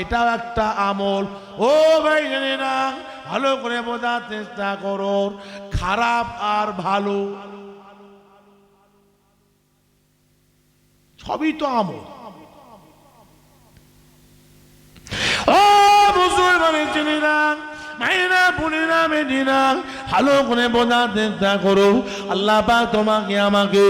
এটাও একটা আমল। ও ভাই জানি না ভালো করে বোঝার চেষ্টা করো খারাপ আর ভালো। সবই তো আমল। ও বোনেরা মেদিনা ভালো করে বোঝার চেষ্টা তোমাকে আমাকে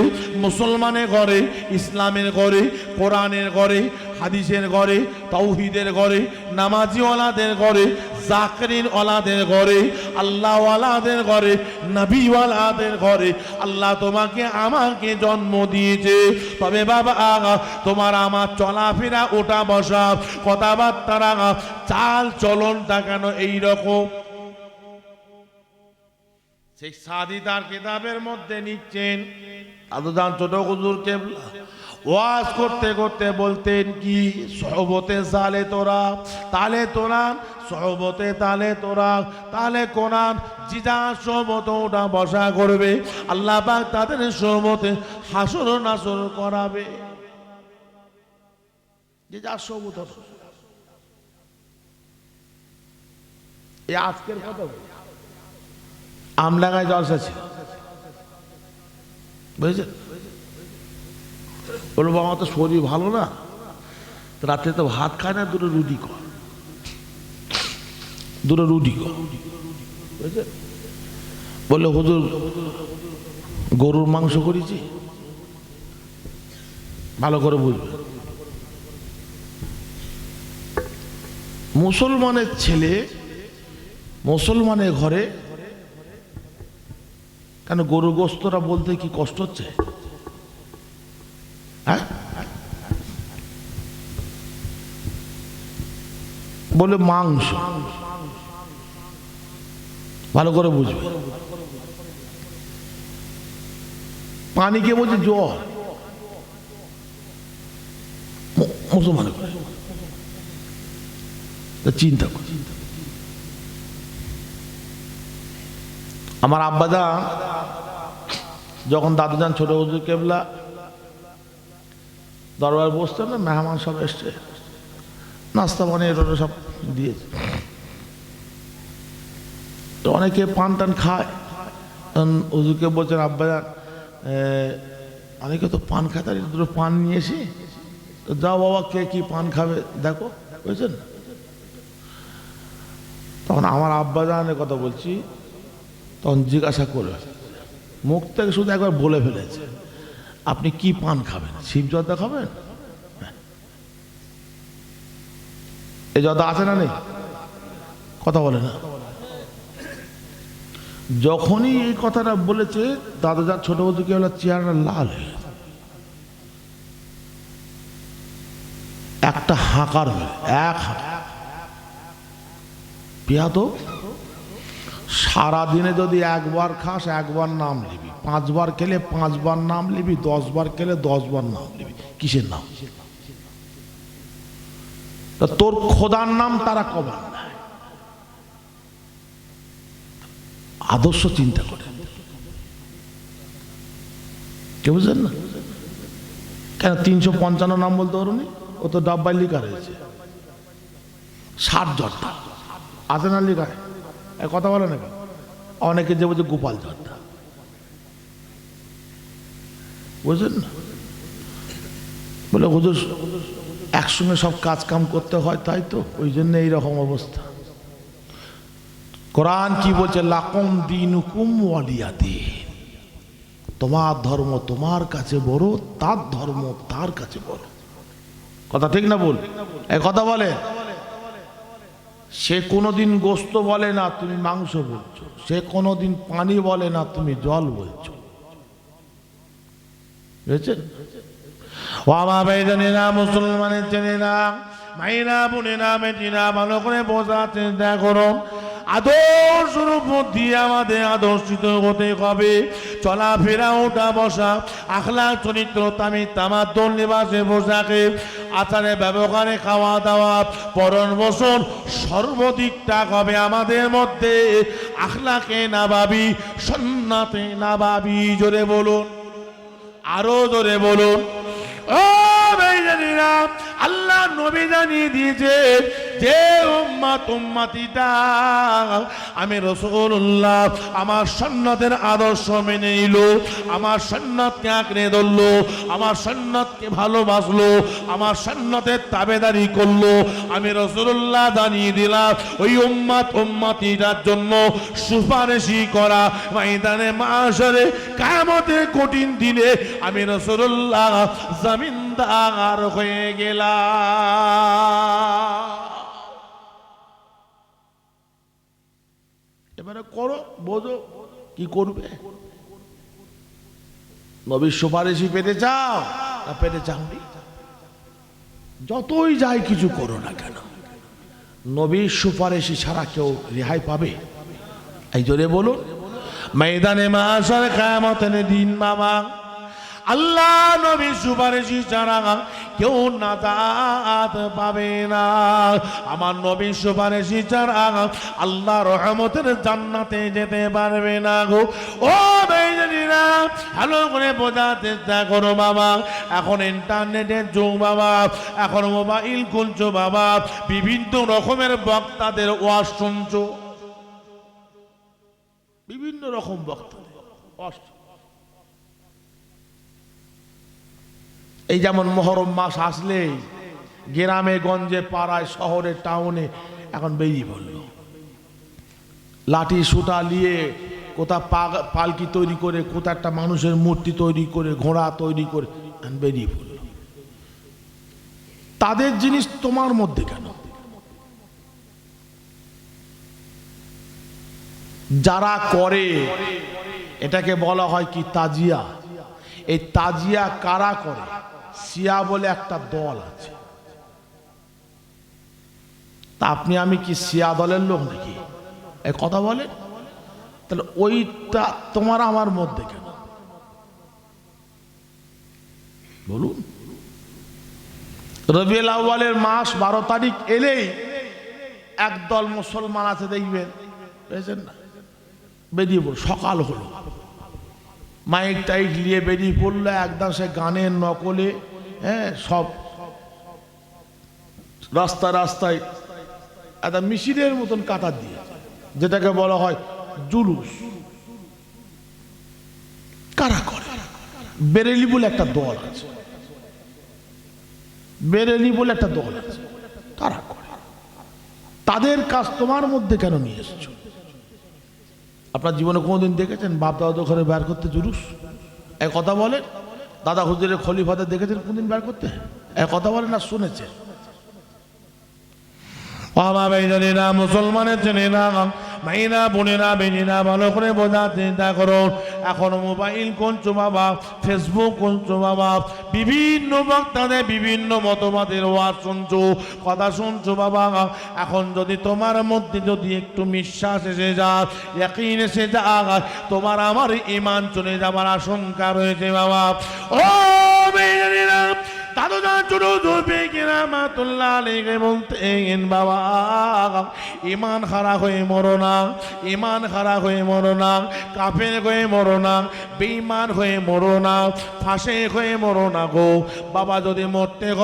মুসলমানের ঘরে, ইসলামের ঘরে, কোরআনের ঘরে হাদিসের ঘরে, তৌহিদের ঘরে, নামাজিওয়ালাদের ঘরে জাকরিন ওয়ালাদের ঘরে, আল্লাহওয়ালাদের ঘরে, নবীওয়ালাদের ঘরে। আল্লাহ তোমাকে আমাকে জন্ম দিয়েছে। তবে বাবা আগা তোমার আমার চলাফেরা, ওটা বসা কথাবার্তা রাখা চাল চলনটা কেন এইরকম? সেই সাদি তার কিতাবের মধ্যে নিচ্ছেন। আদুদান ছোট হুজুর কেবলা। ওয়াজ করতে করতে বলতেন, কি সহবতে সালে তোরা, তালে তোরা সহবতে তালে তোরা, তালে কোরআন জিজা সহবত ওটা বসা করবে, আল্লাহ পাক তাদের সহবতে হাসর নাসর করাবে। যে যার সহবত। এই আজকের কথা বলি। আমডাঙ্গায় জলসা ছিল বুঝেছেন? বলব আমার তো শরীর ভালো না। রাতে তো ভাত খায় না, দুটো রুটি কর দুটো রুটি কর বললে হুজুর, গরুর মাংস করেছি। ভালো করে বুঝবে। মুসলমানের ছেলে মুসলমানের ঘরে কেন গরু গোস্তরা বলতে কি কষ্ট হচ্ছে? বলে মাংস। ভালো করে বুঝবে। পানিকে বলছে জল মু- মুসলমানের ঘরে তা চিন্তা কর। আমার আব্বাদা যখন দাদু যান ছোট হুজুর কেবলা, দরবার বসতেন না মেহমান সব এসছে। নাস্তা বানিয়ে এটা সব দিয়েছে তো অনেকে পান টান খায়। হুজুরকে বলছেন, আব্বাজান অনেকে তো পান খায় তার দুটো পান নিয়ে এসি যাও বাবা, কে কি পান খাবে, দেখো। বুঝছেন? তখন আমার আব্বাজানের কথা বলছি, তখন জিজ্ঞাসা করবে মুখ থেকে শুধু একবার বলে ফেলেছে, আপনি কি পান খাবেন? শিব জর্দা খাবেন? এই জর্দা আছে না নেই? কথা বলে না। যখনই এই কথাটা বলেছে দাদা যার ছোট বলতে কি হলো? চেয়ারটা লাল। হয়ে। একটা হাঁকার হয়ে এক হাঁকা। পিয়া তো? সারাদিনে যদি একবার খাস, একবার নাম লিবি। পাঁচবার খেলে পাঁচবার নাম লিবি, দশবার খেলে দশবার নাম লিবি। কিসের নাম? তা তোর খোদার নাম তারা কবার আদর্শ চিন্তা করে। কে বুঝলেন না? কেন তিনশো পঞ্চান্ন নাম বলতে পারুনি? ও তো ডাব্বাই লিখা রয়েছে ষাট জর্দা। আছে না লিখায় কথা বলে না অনেকে যে বলছে গোপাল জর্দা। বুঝলেন না? বলে হুজুর একসঙ্গে সব কাজ কাম করতে হয়, তাই তো? ওই জন্য এইরকম অবস্থা। কোরআন কি বলছে? লাকম দিন হুকুম তোমার ধর্ম তোমার কাছে বড়, তার ধর্ম তার কাছে বড়। কথা ঠিক না বল এ কথা বলে। সে কোনোদিন গোস্ত বলে না, তুমি মাংস বলছো। সে কোনোদিন পানি বলে না, তুমি জল বলছো। বুঝেছেন? ও আমার না মুসলমানের চেনে না মাইনা বোনে না মেটি না ভালো করে বোঝার চিন্তা করো। আদর্শ রূপ দিয়ে আমাদের আদর্শিত হতে হবে। চলাফেরা ওঠা বসা আখলা চরিত্র, তামি, তামাদ্দল, নিবাসে পোশাকে, আচারে, ব্যবহারে খাওয়া দাওয়া পরন বসন সর্বদিকটা হবে আমাদের মধ্যে। আখলাকে না ভাবি সন্নাতে না ভাবি জোরে বলুন। আরও জোরে বলুন। ও বেজানিরা আল্লাহ নবী জানিয়ে দিয়েছে যে উম্মাত উম্মাতিটা আমি রসুল্লাহ আমার সন্ন্যতের আদর্শ মেনে নিল, আমার সন্ন্যতকে আঁকড়ে ধরলো, আমার সন্ন্যতকে ভালোবাসলো, আমার সন্ন্যতের তাবেদারি করল। আমি রসুল্লাহ জানিয়ে দিলাম, ওই উম্মাত উম্মাতিটার জন্য সুপারিশি করা ময়দানে মাসরে কামতে কঠিন দিনে আমি রসুল্লাহ জমিনদার হয়ে গেলাম। এবারে করো, বোঝো, কি করবে? নবীর সুপারিশই পেতে চাও না পেতে চাওনি? যতই যাই কিছু করো না কেন, নবীর সুপারিশি ছাড়া কেউ রেহাই পাবে? এই জোরে বলুন। ময়দানে মাসার কায়ামতের দিন বাবা আল্লাহ নবী সুপারিশি ছাড়া কেউ না নাজাত পাবে না। আমার নবী সুপারিশি ছাড়া আল্লাহ রহমতের জান্নাতে যেতে পারবে না গো। ও বেজনীরা ভালো করে বোঝার চেষ্টা করো বাবা। এখন ইন্টারনেটের যুগ বাবা, এখন মোবাইল খুলছো বাবা, বিভিন্ন রকমের বক্তাদের ওয়াজ শুনছো। বিভিন্ন রকম বক্তাদের ওয়াজ এই যেমন মহরম মাস আসলেই গ্রামে, গঞ্জে, পাড়ায়, শহরে, টাউনে এখন বেরিয়ে পড়ল। লাঠি সুটা নিয়ে কোথা পালকি তৈরি করে, কোথা একটা মানুষের মূর্তি তৈরি করে, ঘোড়া তৈরি করে বেরিয়ে পড়ল। তাদের জিনিস তোমার মধ্যে কেন? যারা করে, এটাকে বলা হয় কি, তাজিয়া। এই তাজিয়া কারা করে? সিয়া বলে একটা দল আছে। তা আপনি, আমি কি সিয়া দলের লোক নাকি? এ কথা বলেন তাহলে ওইটা তোমার আমার মধ্যে কেন? বলুন। রবিউল আউ্বালের মাস বারো তারিখ এলেই একদল মুসলমান আছে, দেখবেন। পেয়েছেন না? বেরিয়ে পড়ল সকাল হলো। মাইক টাইক নিয়ে বেরিয়ে পড়ল, একদম সে গানের নকলে হ্যাঁ সব। রাস্তা রাস্তায় একটা মিছিলের মতন কাতার দিয়ে, যেটাকে বলা হয় জুলুস। কারা করে? বেরেলি বলে একটা দল আছে। বেরেলি বলে একটা দল আছে। কারা করে? তাদের কাজ তোমার মধ্যে কেন নিয়ে এসছো? আপনার জীবনে কোনোদিন দেখেছেন? বাপ দাদা ঘরে বের করতে জুলুস? এক কথা বলেন, দাদা হুজুরের খলিফাদের দেখেছেন কোনদিন বের করতে? এক কথা বলেন না শুনেছে এই জানি না মুসলমানের মাইনা, বোনেরা বেজিনা ভালো করে বোঝার চিন্তা করো এখন মোবাইল কোনছো বাবা ফেসবুক কোনছো বাবা বিভিন্ন বক্তাদের বিভিন্ন মতবাদের ওয়াজ শুনছো, কথা শুনছো বাবা। এখন যদি তোমার মধ্যে যদি একটু বিশ্বাস এসে যায় একই এসে যায়, তোমার আমার ইমান চলে যাবার আশঙ্কা রয়েছে বাবা। ও ইমান খারাপ হয়ে মরো ইমান খারাপ হয়ে মরো না, কাফের হয়ে মরো বেইমান হয়ে মরো না ফাঁসে হয়ে মরো গো। বাবা যদি মরতে গ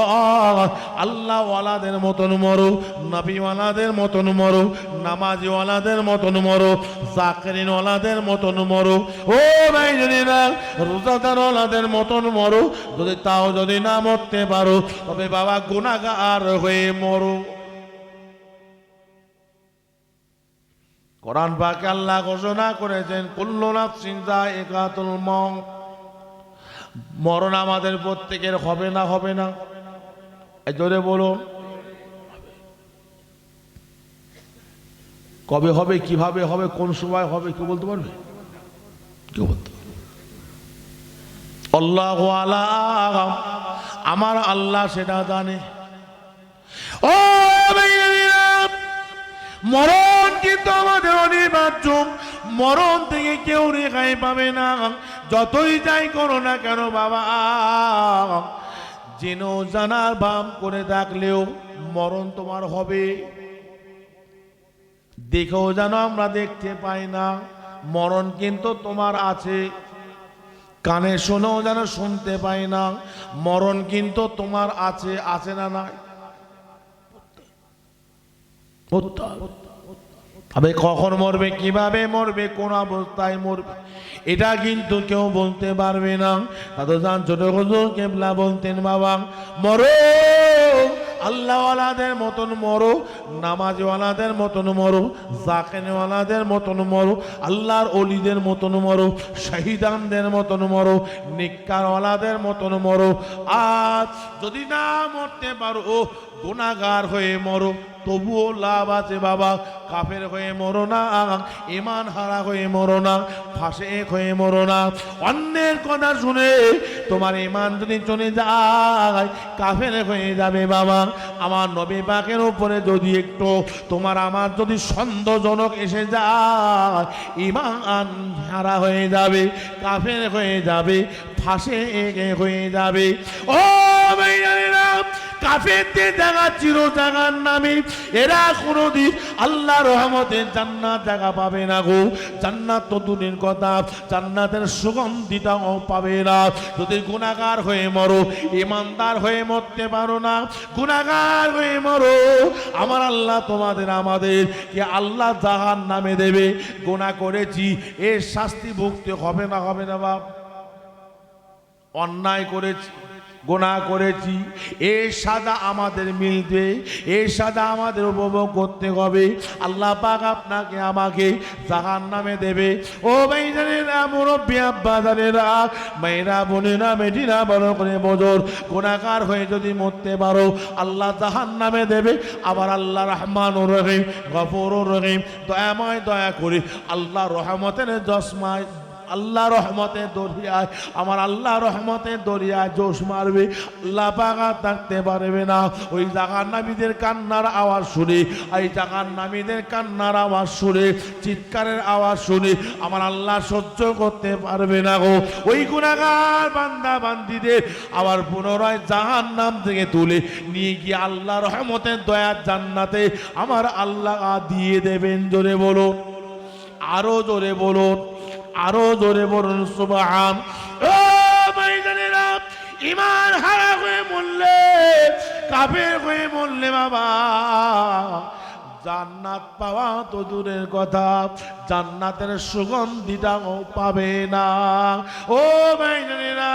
আল্লাহ ওয়ালাদের মতন মরো, নবীওয়ালাদের মতন মরো, নামাজিওয়ালাদের মতন মরো জাকরিন ওয়ালাদের মতন মরো। ও ভাই যদি না রোজাদার ওয়ালাদের মতন মরো, যদি তাও যদি না মরতে পারো তবে বাবা গুণাগার হয়ে মরো। কোরআন পাকে আল্লাহ ঘোষণা করেছেন, কুল্লু নাফসিন একাতুল মউত। মরণ আমাদের প্রত্যেকের হবে না হবে না। জোরে বলুন। কবে হবে, কীভাবে হবে, কোন সময় হবে, কেউ বলতে পারবে? কেউ বলতে। আল্লাহ আমার আল্লাহ সেটা জানে। ও মরণ কিন্তু আমাদের অনিবার্য। মরণ থেকে কেউ রেখাই পাবে না। যতই যাই করো না কেন বাবা। যেন জানার ভাব করে থাকলেও মরণ তোমার হবে। দেখেও যেন আমরা দেখতে পাই না। মরণ কিন্তু তোমার আছে। কানে শোনো যেন শুনতে পাই না। মরণ কিন্তু তোমার আছে আছে না নাই। তবে কখন মরবে, কীভাবে মরবে, কোন অবস্থায় মরবে, এটা কিন্তু কেউ বলতে পারবে না। ছোট কেবলা বলতেন, বাবা মরণ আল্লাহওয়ালাদের মতন মরো, নামাজওয়ালাদের মতন মরো, জাকেনওয়ালাদের মতন মরো, আল্লাহর অলিদের মতন মরো, শাহিদানদের মতন মরো, নিকারওয়ালাদের মতন মরো। আজ যদি না মরতে পারো গুণাগার হয়ে মরো, তবুও লাভ আছে বাবা। কাফের হয়ে মরো না ইমান হারা হয়ে মরো না ফাঁসে হয়ে মরো না। অন্যের কথা শুনে তোমার ইমান যদি চলে যায়, কাফের হয়ে যাবে বাবা। আমার নবী পাকের উপরে যদি একটু তোমার আমার যদি সন্দেহজনক এসে যায় ইমান হারা হয়ে যাবে, কাফের হয়ে যাবে ফাঁসে হয়ে যাবে। ও কাফেরদের জায়গা চির জায়গার নামে। এরা কোনোদিন আল্লাহ রহমতের জান্নাত জায়গা পাবে না গো। জান্নাত তো দূরের কথা, জান্নাতের সুগন্ধিটাও পাবে না। যদি গুণাগার হয়ে মরো ইমানদার হয়ে মরতে পারো না গুণাগার হয়ে মরো। আমার আল্লাহ তোমাদের আমাদের কি আল্লাহ জাহান নামে দেবে। গুণা করেছি, এর শাস্তি ভুগতে হবে না হবে না বাপ। অন্যায় করেছি। গোনা করেছি। এই সাদা আমাদের মিলবে এই সাদা আমাদের উপভোগ করতে হবে। আল্লাহ পাক আপনাকে, আমাকে জাহান নামে দেবে। ও ভাই জানেরা মুরব্বী আব্বা জানেরা, মেয়েরা, বোনেরা মেটিরা বড় করে বজর গোনাকার হয়ে যদি মরতে পারো, আল্লাহ জাহান নামে দেবে। আবার আল্লাহ রহমান রহিম গফর রহিম, দয়াময় দয়া করে আল্লাহ রহমতের জসমায় আল্লাহ রহমতে দরিয়ায়, আমার আল্লাহ রহমতে দরিয়ায় জোশ মারবে, আল্লাহ পাকা থাকতে পারবে না। ওই জাগার নামীদের কান্নার আওয়াজ শুনে, এই জাগার নামীদের কান্নার আওয়াজ শুনে, চিৎকারের আওয়াজ শুনে, আমার আল্লাহ সহ্য করতে পারবে না গো। ওই গুণাগার বান্দা বান্দিদের আবার পুনরায় জাহান নাম থেকে তুলে নিয়ে গিয়ে আল্লাহ রহমতের দয়ার জান্নাতে আমার আল্লাহ দিয়ে দেবেন, জোরে বলো আরও জোরে বলুন। আরও জোরে বলুন সুবাহাম ও মাইদানেরা ইমান হারা হয়ে মরলে, কাফের হয়ে মরলে বাবা। জান্নাত পাওয়া তো দূরের কথা। জান্নাতের সুগন্ধিটাও পাবে না। ও ভাইজানেরা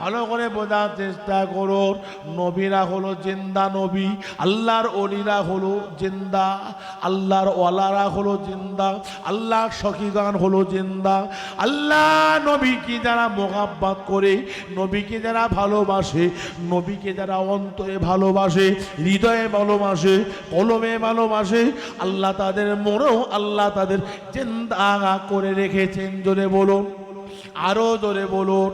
ভালো করে বোঝার চেষ্টা করুন। নবীরা হলো জিন্দা নবী, আল্লাহর অলিরা হলো জিন্দা, আল্লাহর ওয়ালারা হলো জিন্দা, আল্লাহর সখীগান হলো জিন্দা। আল্লাহ নবীকে যারা মোহাব্বাত করে, নবীকে যারা ভালোবাসে, নবীকে যারা অন্তরে ভালোবাসে, হৃদয়ে ভালোবাসে, কলমে ভালোবাসে, আল্লাহ তাদের মনেও আল্লাহ তাদের জিন্দা করে রেখেছেন জোরে বলুন আরও জোরে বলুন।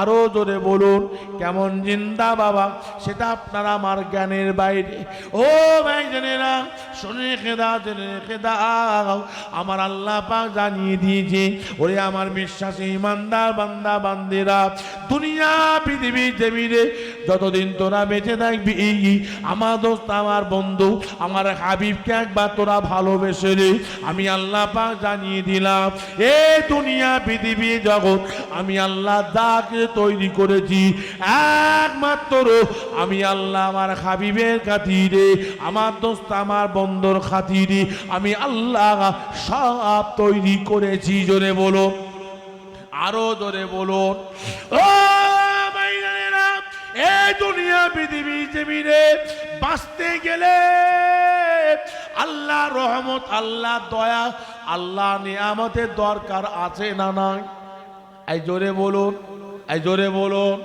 আরও জোরে বলুন, কেমন জিন্দা বাবা? সেটা আপনারা আমার জ্ঞানের বাইরে। ও ভাই জেনেরা শুনে খেদা জেনে খেদা আমার আল্লাহ পাক জানিয়ে দিয়েছে, ওরে আমার বিশ্বাসী ইমানদার বান্দা, বান্দিরা, দুনিয়া, পৃথিবী জমিনে যতদিন তোরা বেঁচে থাকবি, আমার দোস্ত, আমার বন্ধু, আমার হাবিবকে একবার তোরা ভালোবেসে রে আমি আল্লাহ পাক জানিয়ে দিলাম, এ দুনিয়া, পৃথিবী, জগৎ, আমি আল্লাহ দাকে তৈরি করেছি। একমাত্র আমি আল্লাহ আমার হাবিবের খাতিরে, আমার দোস্ত আমার বন্ধুর খাতিরে আমি আল্লাহ সব তৈরি করেছি। জোরে বলো, আরও জোরে বলো। বাঁচতে গেলে আল্লাহ রহমত, আল্লাহ দয়া, আল্লাহ নিয়ামতের দরকার আছে না নাই? এই জোরে বলুন। এই জোরে বলুন,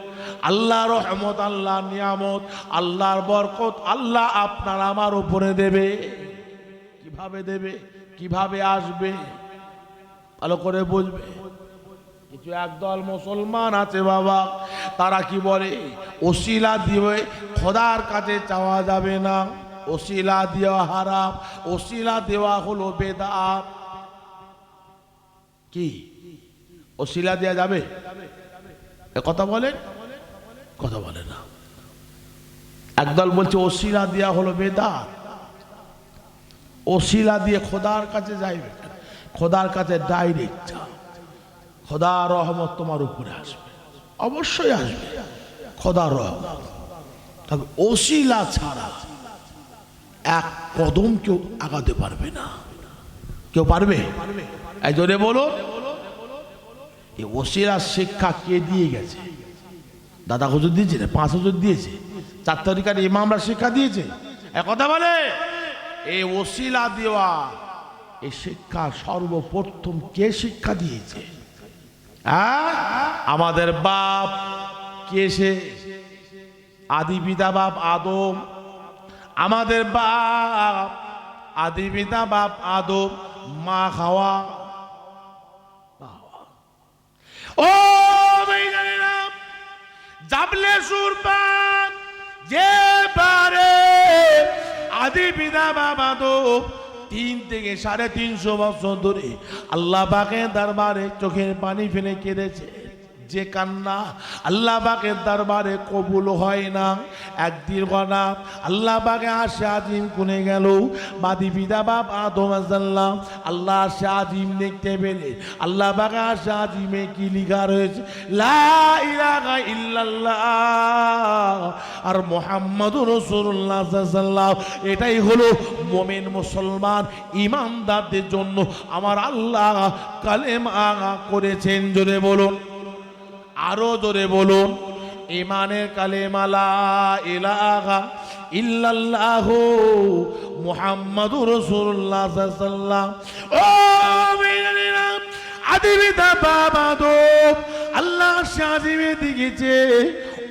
আল্লাহ রহমত, আল্লাহ নিয়ামত, আল্লাহর বরকত, আল্লাহ আপনার আমার উপরে দেবে। কীভাবে দেবে? কীভাবে আসবে? ভালো করে বুঝবে। কিছু একদল মুসলমান আছে বাবা, তারা কি বলে? ওসিলা দিয়ে খোদার কাছে চাওয়া যাবে না। ওসিলা দেওয়া হারাম, ওসিলা দেওয়া হলো বেদাত। কি? ওসিলা দেওয়া যাবে? কথা বলেন? কথা বলে না। একদল বলছে ওসিলা দেওয়া হলো বেদাত। ওসিলা দিয়ে খোদার কাছে যাইবে। খোদার কাছে ডাইরেক্ট খোদা রহমত তোমার উপরে আসবে। অবশ্যই আসবে। খোদা রহমত। তবে ওসিলা ছাড়া এক কদম কেউ আগাতে পারবে না। কেউ পারবে? এই জোরে বলো এই ওসিরা শিক্ষা কে দিয়ে গেছে? দাদা হুজুর দিয়েছে না? পাঁচ হুজুর দিয়েছে। চার তরিকার ইমামরা শিক্ষা দিয়েছে। কথা বলে এই ওসিলা দেওয়া এই শিক্ষা সর্বপ্রথম কে শিক্ষা দিয়েছে? হ্যাঁ? আমাদের বাপ কে সে? আদি পিতা বাপ আদম। আমাদের বাপ, আদি পিতা বাপ আদম, মা খাওয়া। ও জাবলে সুরপান, যে পারে আদি পিতা বাবা তো তিন থেকে সাড়ে তিনশো বছর ধরে আল্লাহ পাকে দরবারে চোখের পানি ফেলে কেঁদেছে। যে কান্না আল্লাহ পাকের দরবারে কবুল হয় না। একদিন গনা আল্লাহ পাকে আসে আজিম কুনে গেল। বাদি পিতা বাপ আদম আসাল্লাম আল্লাহ আসে আজিম দেখতে পেলে। আল্লাহ পাকে আসে আজিমে কি লিখা রয়েছে? আর মোহাম্মদ রসুল্লাহ এটাই হলো মোমেন মুসলমান ইমানদারদের জন্য। আমার আল্লাহ কালেম কালেমা করেছেন, জোরে বলুন। আরও জোরে বলুন ইমানের কালেমালা ইলাহা ইল্লাল্লাহ মুহাম্মাদুর আল্লাহ সাজিবে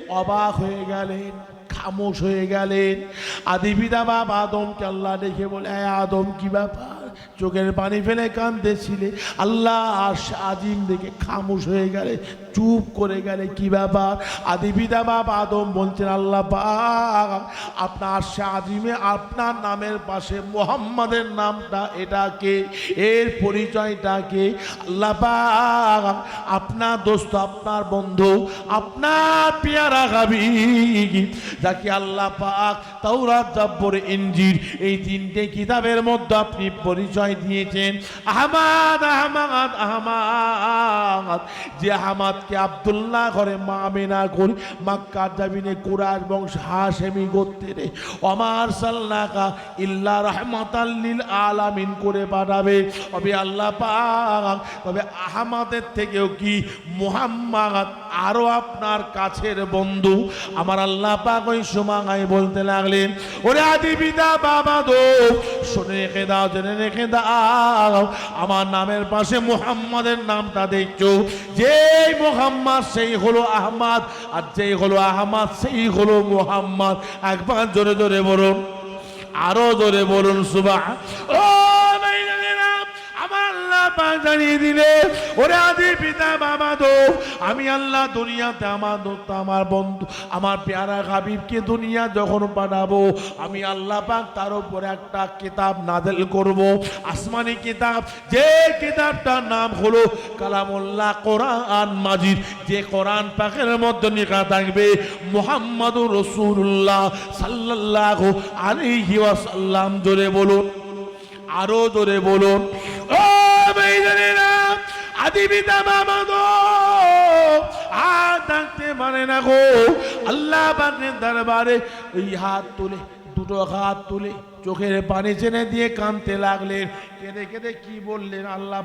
অবাক হয়ে গেলেন, খামোশ হয়ে গেলেন। আদি আদিবিদা বাবা আদমকে আল্লাহ দেখে বলে আদম, কি ব্যাপার? চোখের পানি ফেলে কাঁদতেছিলে? আল্লাহ আজিম দেখে খামোশ হয়ে গেলে চুপ করে গেলে কি ব্যাপার? আদিবিদা বাবা আদম বলছেন, আল্লাহ আপনার সে আজিমে আপনার নামের পাশে মোহাম্মদের নামটা এটাকে, এর পরিচয়টাকে, আল্লাহ পাক, আপনার দোস্ত, আপনার বন্ধু, আপনার পেয়ারা গাবি যাকে আল্লাহ পাক তাওরাত, জাব্বর ইনজির এই তিনটে কিতাবের মধ্যে আপনি পরিচয় দিয়েছেন। আহমাদ আহমাদ আহমাদ, যে আহমাদকে আব্দুল্লাহ ঘরে মা মেনা করে মাক্কার জামিনে কুরার বংশ হাসেমি গোত্রে অমার সাল্লাকা ইল্লা রহমাতাল্লিল আলামিন করে পাঠাবে। তবে আল্লাহ পাক, তবে আহমাদের থেকেও কি মুহাম্মদ আরও আপনার কাছের বন্ধু? আমার আল্লাহ পাক ওই সুমাঙায় বলতে লাগলেন, ওরে আদি পিতা, বাবা দো শুনে রেখে দাও, জেনে রেখে দাও। আমার নামের পাশে মুহাম্মাদের নামটা দেখছ। যেই মুহাম্মদ, সেই হলো আহমাদ, আর যেই হলো আহমাদ, সেই হলো মোহাম্মদ। একবার জোরে জোরে বলুন, আরও জোরে বলুন সুবাহ ও পাক জানিয়ে দিলে, ওরে আদি পিতা বাবা দো আমি আল্লাহ দুনিয়াতে আমার দোস্ত আমার বন্ধু, আমার পেয়ারা হাবিবকে দুনিয়া যখন পাঠাবো, আমি আল্লাহ পাক তার উপরে একটা কিতাব নাজেল করব, আসমানি কিতাব, যে কিতাবটার নাম হলো কালামুল্লাহ কোরআন মাজিদ, যে কোরআন পাকের মধ্যে লেখা থাকবে, মোহাম্মদুর রসুল্লাহ আলাইহি ওয়াসাল্লাম জোরে বলুন, আরও জোরে বলুন। আর থাকতে পারে না গো, আল্লাহ দরবারে ওই হাত তুলে, দুটো হাত তুলে চোখের পানি চেনে দিয়ে কাঁদতে লাগলেন। কেঁদে কেঁদে কি বললেন আল্লাহ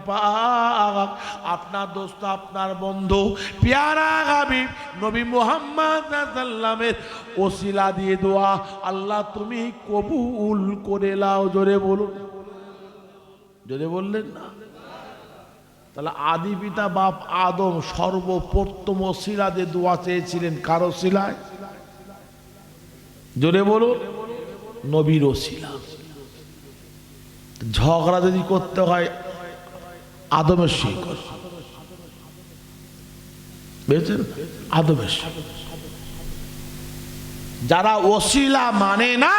আপনার দোস্ত, আপনার বন্ধু, পেয়ারা হাবিব, নবী মুহাম্মদ সাল্লামের ওসিলা দিয়ে দোয়া। আল্লাহ তুমি কবুল করে লাও, জোরে বলুন। জোরে বললেন না? তাহলে আদি পিতা বাপ আদম সর্বপ্রথম দিয়ে দোয়া চেয়েছিলেন। কারও শিলায়? জোরে বলুন নবীর শিলা। ঝগড়া যদি করতে হয়, আদমের বুঝেছেন? আদমের যারা ওসিলা মানে না,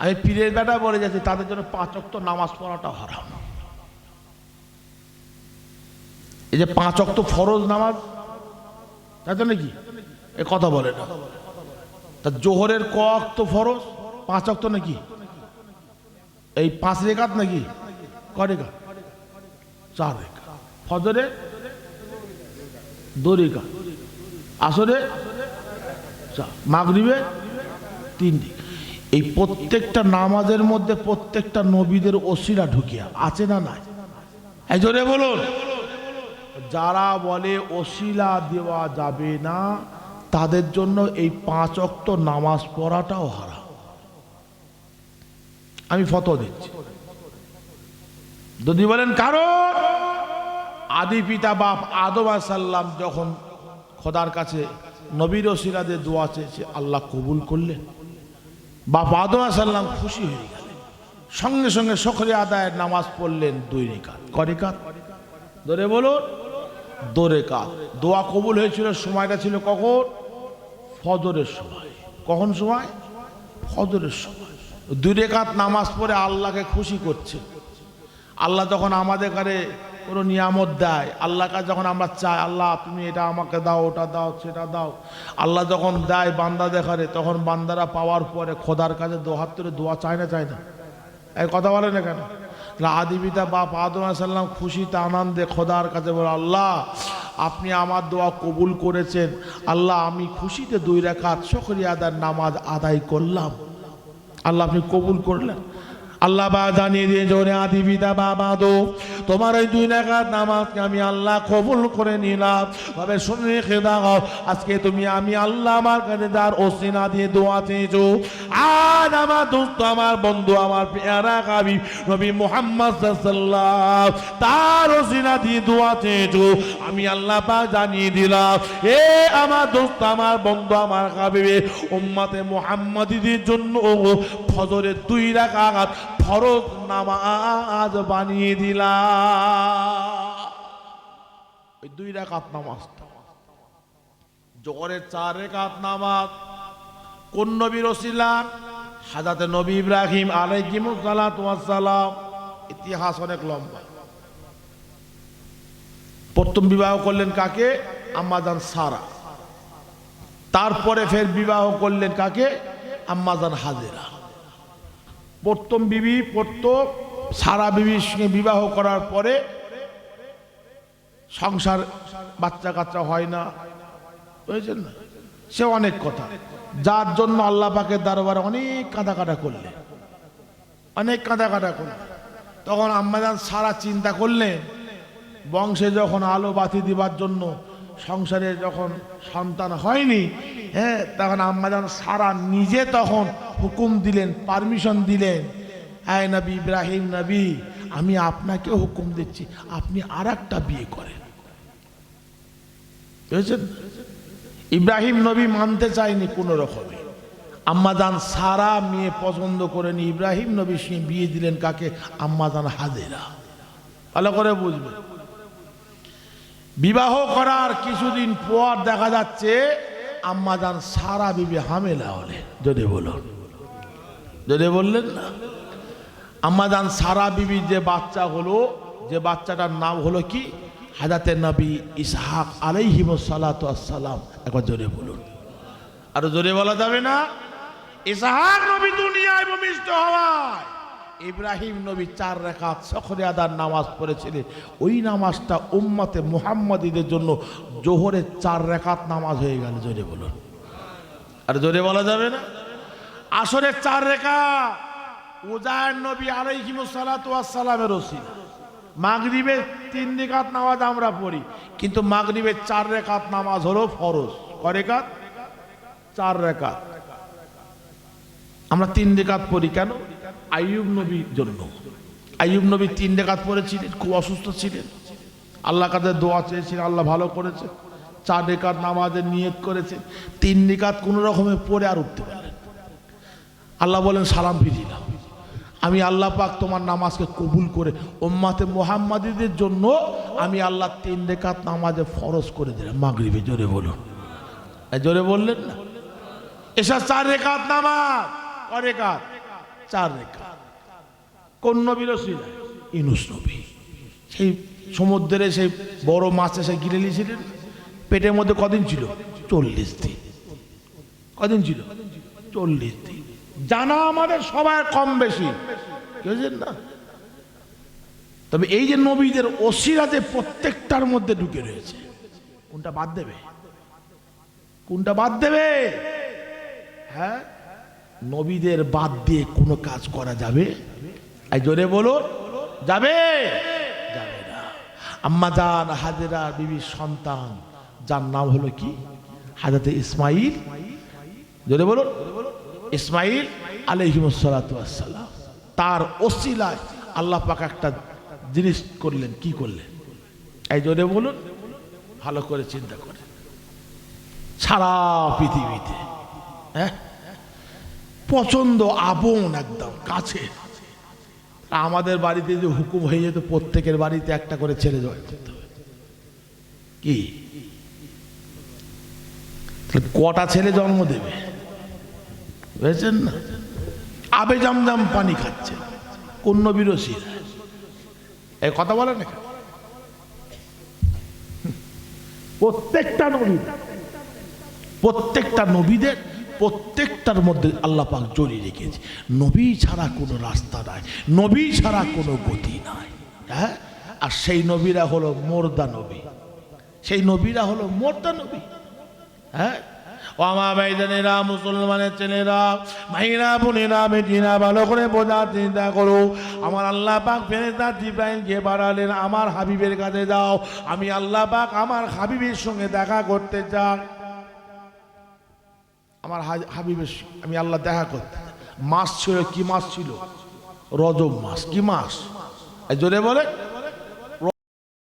আমি পীরের বেটা বলে যাচ্ছি, তাদের জন্য পাঁচ অক্ত নামাজ পড়াটা হারাম। এই যে পাঁচ অক্ত ফরজ নামাজ, তাই তো নাকি? এ কথা বলে না। তা জোহরের ক অক্ত ফরজ, পাঁচ অক্ত নাকি? এই পাঁচ রেখাত নাকি? ক রেখা? চার রেখা। ফজরে, দু রেখা। আসরে মাগরিবে, তিন রেখা। এই প্রত্যেকটা নামাজের মধ্যে প্রত্যেকটা নবীদের ওসিলা ঢুকিয়া, আছে না নাই? এই জোরে বলুন। যারা বলে ওসিলা দেওয়া যাবে না, তাদের জন্য এই পাঁচ অক্ত নামাজ পড়াটাও হারা আমি ফত দিচ্ছি। যদি বলেন কারণ আদি পিতা বাপ আদম সাল্লাম যখন খোদার কাছে নবীর ওসিরাদের দোয়া চেয়েছে, আল্লাহ কবুল করলেন। বাপ আদম সাল্লাম খুশি হয়ে গেলেন। সঙ্গে সঙ্গে সকলে আদায়ের নামাজ পড়লেন দুই রেখাত। করেকাত ধরে বলুন। দোরে কাত দোয়া কবুল হয়েছিল, সময়টা ছিল কখন? ফজরের সময়। কখন সময়? ফজরের সময়। দুই নামাজ পড়ে আল্লাহকে খুশি করছে। আল্লাহ যখন আমাদের কাছে কোনো নিয়ামত দেয়, আল্লাহ যখন আমরা চাই, আল্লাহ, তুমি এটা আমাকে দাও, ওটা দাও, সেটা দাও। আল্লাহ যখন দেয় বান্দা দেখারে তখন বান্দারা পাওয়ার পরে খোদার কাছে দোহাত তুলে দোয়া চায় না চায় না। এই কথা বলে না কেন? আদিবিতা বা আদম সাল্লাম খুশিতে আনন্দে খোদার কাছে বলে, আল্লাহ, আপনি আমার দোয়া কবুল করেছেন। আল্লাহ, আমি খুশিতে দুই রেখাত সকরিয়াদার নামাজ আদায় করলাম। আল্লাহ, আপনি কবুল করলেন। আল্লাহ বা জানিয়ে দিয়ে জোরে আদি পিতা বাবা দো তোমার ওই দুই নাগাদ নামাজকে আমি আল্লাহ কবুল করে নিলাম। তবে শুনে রেখে দাও, আজকে তুমি আমি আল্লাহ আমার কাছে যার ওসিনা দিয়ে দোয়া চেয়েছো। আজ আমার দোস্ত, আমার বন্ধু, আমার পেয়ারা কাবি নবী মোহাম্মদ তার ওসিনা দিয়ে দোয়া চেয়েছো। আমি আল্লাহ পাক জানিয়ে দিলাম, এ আমার দোস্ত, আমার বন্ধু, আমার কাবিবে, উম্মাতে মোহাম্মদীদের জন্য ফজরের দুই রাকাত ফরজ নামাজ বানিয়ে দিলা। ওই দুই রাকাত নামাজটা জোহরের চার রেখাত নামাজ। কোন নবীর ওসিলা? হাজাতে নবী ইব্রাহিম আলাইহিমুসালাম ইতিহাস অনেক লম্বা। প্রথম বিবাহ করলেন কাকে? আম্মাজান সারা। তারপরে ফের বিবাহ করলেন কাকে? আম্মাজান হাজেরা। প্রথম বিবি প্রথম সারা বিবির সঙ্গে বিবাহ করার পরে সংসার বাচ্চা কাচ্চা হয় না। বুঝেছেন না? সে অনেক কথা। যার জন্য আল্লাহ পাকের দরবারে অনেক কাঁদা কাটা করলে। অনেক কাঁদা কাটা করলে। তখন আম্মাজান সারা চিন্তা করলেন, বংশে যখন আলো বাতি দিবার জন্য সংসারে যখন সন্তান হয়নি হ্যাঁ তখন আম্মাজান সারা নিজে তখন হুকুম দিলেন পারমিশন দিলেন। হ্যাঁ নবী ইব্রাহিম নবী, আমি আপনাকে হুকুম দিচ্ছি, আপনি আর বিয়ে করেন। বুঝেছেন? ইব্রাহিম নবী মানতে চায়নি কোনো রকমে আম্মাজান সারা মেয়ে পছন্দ করেন, ইব্রাহিম নবী সে বিয়ে দিলেন কাকে? আম্মাজান হাজেরা। ভালো করে বুঝবেন। বিবাহ করার কিছুদিন পর দেখা যাচ্ছে আম্মাজান সারা বিবি হামেলা হলে। যদি বলুন। যদি বললেন না। আম্মাজান সারা বিবির যে বাচ্চা হলো, যে বাচ্চাটার নাম হলো কি? হাজাতে নবী ইসহাক আলাইহিম সালাম একবার জোরে বলুন। আরও জোরে বলা যাবে না? ইসহাক নবী দুনিয়ায় ভূমিষ্ঠ হওয়ায়। ইব্রাহিম নবী চার রেখাত সখরে আদার নামাজ পড়েছিলেন। ওই নামাজটা উম্মাতে মুহাম্মাদীদের জন্য জোহরের চার রেখাত নামাজ হয়ে গেল, জোরে বলুন। আর জোরে বলা যাবে না? আসরের চার রেখা। উজায়ন নবী আলাইহিম সালামের ওসিলা মাগরিবের তিন রেখাত নামাজ আমরা পড়ি, কিন্তু মাগরিবের চার রেখাত নামাজ হলো ফরজ। করেকাত চার রেখাত। আমরা তিন রেখাত পড়ি কেন? আইয়ুব নবীর জন্য আইয়ুব নবী তিন রেখাত পড়েছিলেন, খুব অসুস্থ ছিলেন। আল্লাহ কাছে দোয়া চেয়েছিলেন আল্লাহ ভালো করেছে। চার রেখাত নামাজের নিয়ত করেছে। তিন রেখাত কোনো রকমে পড়ে আর উঠতে পারলেন আল্লাহ বলেন, সালাম ফিরিয়ে দাও আমি আল্লাহ পাক তোমার নামাজকে কবুল করে ওম্মাতে মোহাম্মদীদের জন্য আমি আল্লাহ তিন রেখাত নামাজে ফরজ করে দিলাম। মাগরিবে জোরে বলুন। জোরে বললেন না? এসব চার রেখাত নামাজ। ক রেখাত? চার রেখাত কোন নবীর ছিল ইনুস নবী। সেই সমুদ্রে সেই বড় মাছ এসে গিলে নিয়েছিলেন। পেটের মধ্যে কদিন ছিল? চল্লিশ দিন। কদিন ছিল? চল্লিশ দিন। জানা আমাদের সবার কম বেশি। বুঝলেন না? তবে এই যে নবীদের ওসিরাতে প্রত্যেকটার মধ্যে ঢুকে রয়েছে, কোনটা বাদ দেবে? কোনটা বাদ দেবে? হ্যাঁ? নবীদের বাদ দিয়ে কোনো কাজ করা যাবে? এই জোরে বলো, যাবে? যাবে না। আম্মা জান, হাজেরা বিবির সন্তান, যার নাম হলো কি? হাজরতে ইসমাইল। জোরে বলুন ইসমাইল আলহিমসালাম তার ওসিলায় আল্লাহ পাক একটা জিনিস করলেন, কি করলেন? এই জোরে বলুন, ভালো করে চিন্তা করে সারা পৃথিবীতে হ্যাঁ? পছন্দ, আপন একদম, কাছে। আমাদের বাড়িতে যে হুকুম হয়ে যেত, প্রত্যেকের বাড়িতে একটা করে ছেলে জয় করতে কি? কটা ছেলে জন্ম দেবে? বুঝেছেন না? আবে জামজাম পানি খাচ্ছে। কোন নবীর ওসিলা? এই কথা বলে না প্রত্যেকটা নবী, প্রত্যেকটা নবীদের প্রত্যেকটার মধ্যে আল্লাহ পাক জড়িয়ে রেখেছে। নবী ছাড়া কোনো রাস্তা নাই, নবী ছাড়া কোনো গতি নাই। হ্যাঁ? আর সেই নবীরা হলো মোর্দা নবী। সেই নবীরা হলো মোর্দা নবী। হ্যাঁ? মুসলমানের বোনেরা ভালো করে বোঝার চিন্তা আমার আমার হাবিবের কাছে যাও। আমি আল্লাহ পাক আমার হাবিবের সঙ্গে দেখা করতে চাই। আমার হাবিবের আমি আল্লাহ দেখা করতে। মাছ ছিল, কি মাছ ছিল? রজব মাস, কি মাস? জোরে বলে